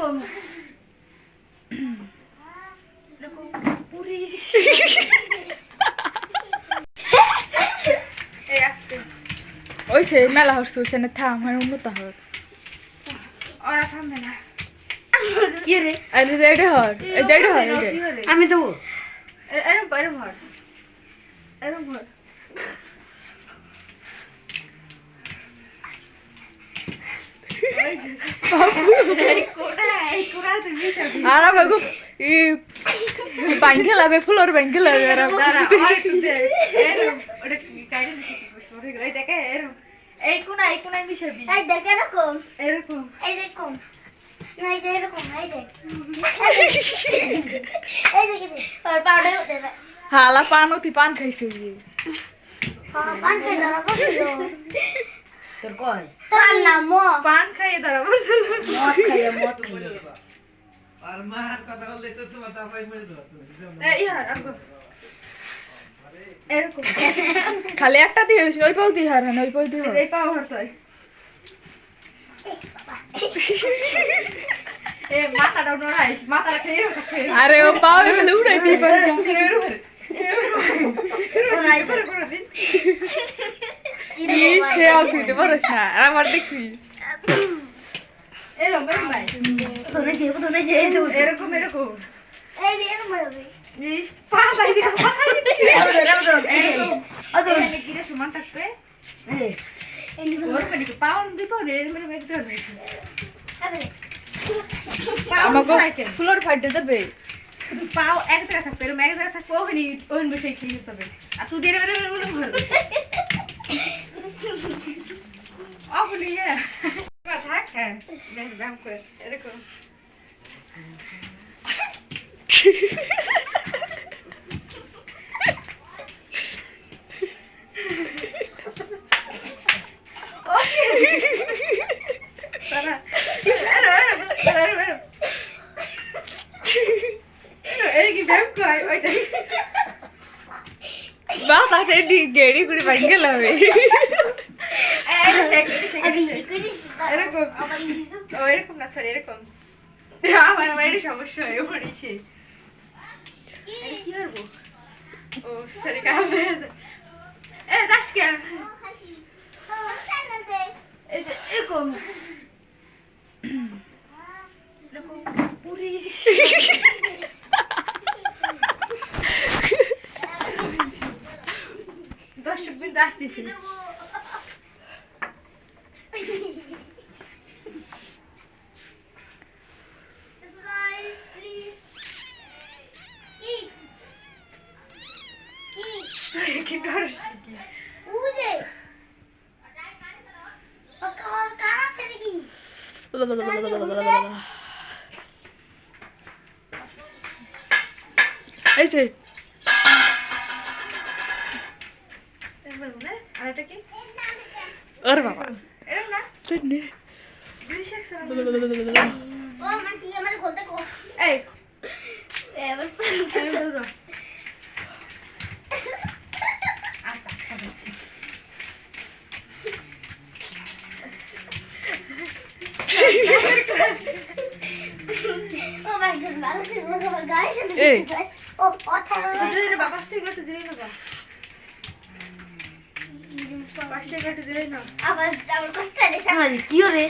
এরকম। ওই সে মেলা হচ্ছে ওখানে থাম হয় উন্নত হোক ওরা থামবে না। আরে হর হর হরে? আমি দেবো। এরম এরম কর। এরম যে। এই কোড়া- এই কোড়া তুই মিশাবি। আর আমার খুব ব্যাংকে লাবে ফুলর ব্যাংকে লাবে আর দাঁড়া, আর একটু দে। এরম, ওটা কি- কাইটে নিচে কি করছিস? ওরে গেলো। এই দেখে, এরম। এই কোনা এই কোনায় মিশাবি এই দেখ এরকম এরকম এই দেখুন না এই এরকম এই দেখ এই দেখ আর পাউডার উঠে হালা পান অতি পান খাইছে পান খাই দাঁড়া তোর কয় তার নাম ম পান খাইয়ে দাঁড়া বলছিল মদ খাইয়ে মদ খাইয়ে আর মার কথা বললে তো তোমার দাবাই মেরে দেবো এই হার এরকম। খালি একটা দিয়ে হইছে, ওই পাও দিয়ে হার হ্যাঁ ওই পাও দিয়ে এই পাও হরতই আরে ও পাও এগুলো উড়াই দিয়ে পারে সে আসিতে পারিস না। আর আমার দেখবি। এরকম ভাই তোরে দেব তোরে যে এরকম এরকম এই এরকম হবে পা সাইডে পা সাইডে এরকম ওদের এখানে গিরে সমান থাকবে এই ওর মানে কি পাও দিব রে মানে মেঘ আরে আমাকে ফুলর ফাইটে যাবে পাও এক জায়গায় থাকবে এরকম এক জায়গায় থাকবে ওখানে ওখানে বসে খেয়ে যেতে হবে আর তুই দিয়ে বেরো বেরো বেরো ঘর অফলি হ্যাঁ থাক হ্যাঁ ব্যায়াম করে এরকম এই এরকম ও এরকম না সরি এরকম আমার আমার এটা সমস্যা হয় করব ও সরি কাম এ যাস কেন এই যে এরকম দর্শক বিন্দু আসতেছি কি ডরস নাকি উদে ওর কার আছে নাকি এই যে এরকম না আর এটা কি ওর বাবা এরকম না তুই একসাথে ও মাসি আমার বলতে কো এই এবার আবার আমার কষ্ট কি রে